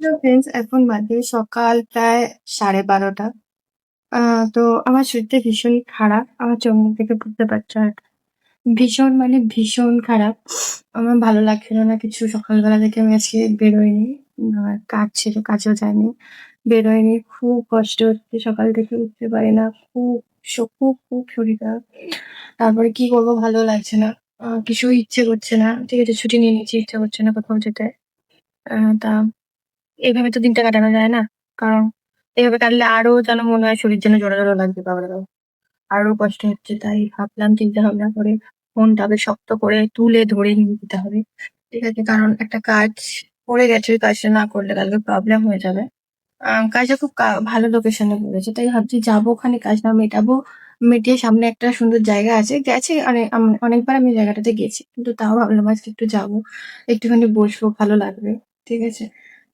Hello friends এখন বাজে সকাল প্রায় সাড়ে বারোটা। তো আমার শরীরটা ভীষণই খারাপ। আমার চোখ মুখ দেখে বুঝতে পারছ ভীষণ মানে ভীষণ খারাপ। আমার ভালো লাগছিল না কিছু। সকালবেলা থেকে আমি আজকে বেরোয়নি কাজ ছিল, কাজেও যায়নি বেরোয়নি খুব কষ্ট হচ্ছে। সকাল থেকে উঠতে পারি না। খুব খুব খুব শরীর খারাপ। তারপরে কি করব? ভালো লাগছে না। কিছু ইচ্ছে করছে না। ঠিক আছে, ছুটি নিয়ে নিচ্ছি। ইচ্ছে করছে না কোথাও যেতে। তা এভাবে তো দিনটা কাটানো যায় না। কারণ এভাবে কাটলে আরও যেন মনে হয় শরীর যেন জড়ো জড়ো লাগবে, বাবারা আরও কষ্ট হচ্ছে, তাই ভাবলাম চিন্তা ভাবনা করে ফোনটাকে শক্ত করে তুলে ধরে নিয়ে যেতে হবে। ঠিক আছে, কারণ একটা কাজ পড়ে গেছে ওই কাজটা না করলে কালকে প্রবলেম হয়ে যাবে। কাজটা খুব ভালো লোকেশনে পড়েছে তাই ভাবছি যাব ওখানে কাজটা মেটাবো। মিটিয়ে সামনে একটা সুন্দর জায়গা আছে, গেছে অনেকবার আমি জায়গাটাতে গেছি। কিন্তু তাও ভাবলাম আজকে একটু যাব, একটুখানি বসবো, ভালো লাগবে। ঠিক আছে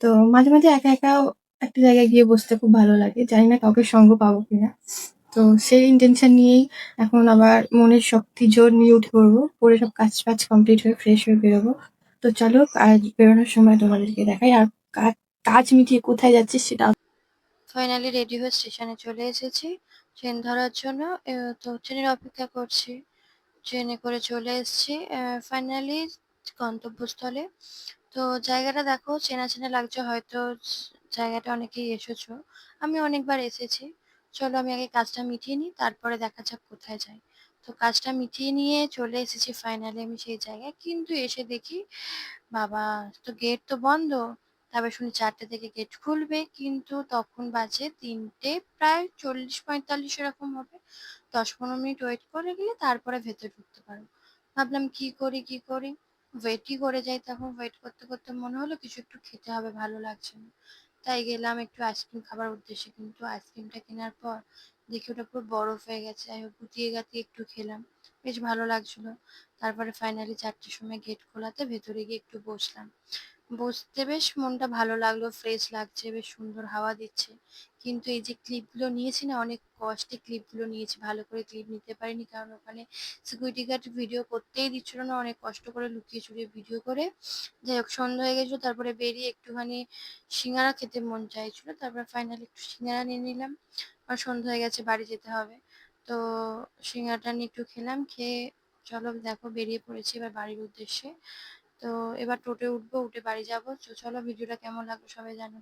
তো মাঝে মাঝে একা একাও একটা জায়গায় গিয়ে বসতে খুব ভালো লাগে। জানি না কাউকে সঙ্গ পাবো কিনা। তো সেই ইন্টেনশন নিয়েই এখন আবার মনের শক্তি জোর নিয়ে উঠে পড়ব। পরে সব কাজ বাজ কমপ্লিট হয়ে ফ্রেশ হয়ে বেরোবো। তো চলো, আজ বেরোনোর সময় তোমাদেরকে দেখাই আর কাজ মিটিয়ে কোথায় যাচ্ছি সেটা ফাইনালি রেডি হয়ে স্টেশনে চলে এসেছি। ট্রেন ধরার জন্য। তো ট্রেনের অপেক্ষা করছি। ট্রেনে করে চলে এসেছি। ফাইনালি গন্তব্যস্থলে। তো জায়গাটা দেখো, চেনা চেনা লাগছে হয়তো, জায়গাটা অনেকেই এসেছ। আমি অনেকবার এসেছি। চলো আমি আগে কাজটা মিটিয়ে নিই, তারপরে দেখা যাক কোথায় যাই। তো কাজটা মিটিয়ে নিয়ে চলে এসেছি ফাইনালি আমি সেই জায়গায়। কিন্তু এসে দেখি, বাবা, তো গেট তো বন্ধ। তারপর শুনি চারটে থেকে গেট খুলবে, কিন্তু তখন বাজে তিনটে, প্রায় চল্লিশ পঁয়তাল্লিশ এরকম হবে। দশ পনেরো মিনিট ওয়েট করে গেলে তারপরে ভেতরে ঢুকতে পারব ভাবলাম কি করি কি করি? ওয়েটই করে যাই তখন ওয়েট করতে করতে মনে হলো কিছু একটু খেতে হবে, ভালো লাগছে না। তাই গেলাম একটু আইসক্রিম খাবার উদ্দেশ্যে, কিন্তু আইসক্রিমটা কেনার পর দেখি ওটা পুরো বরফ হয়ে গেছে, আমি গুটিয়ে গাতিয়ে একটু খেলাম। বেশ ভালো লাগছিল। তারপরে ফাইনালি চারটের সময় গেট খোলাতে ভেতরে গিয়ে একটু বসলাম। বসতে বেশ মনটা ভালো লাগল ফ্রেশ লাগছে, বেশ সুন্দর হাওয়া দিচ্ছে। কিন্তু এই যে ক্লিপগুলো নিয়েছি না, অনেক কষ্টে ক্লিপগুলো নিয়েছি, ভালো করে ক্লিপ নিতে পারিনি কারণ ওখানে সিকিউরিটি গার্ড ভিডিও করতেই দিচ্ছিল না, অনেক কষ্ট করে লুকিয়ে চুরিয়ে ভিডিও করে। যাই হোক সন্ধ্যা হয়ে গেছিল, তারপরে বেরিয়ে একটুখানি সিঙ্গারা খেতে মন চাইছিল, তারপরে ফাইনালি একটু সিঙ্গারা নিয়ে নিলাম। আর সন্ধ্যা হয়ে গেছে, বাড়ি যেতে হবে। তো সিঙ্গারাটা নিয়ে একটু খেলাম, খেয়ে চলো দেখো বেরিয়ে পড়েছি এবার বাড়ির উদ্দেশ্যে। তো এবার টোটোয় উঠবো উঠে বাড়ি যাব। তো চলো ভিডিওটা কেমন লাগল সবাই জানো।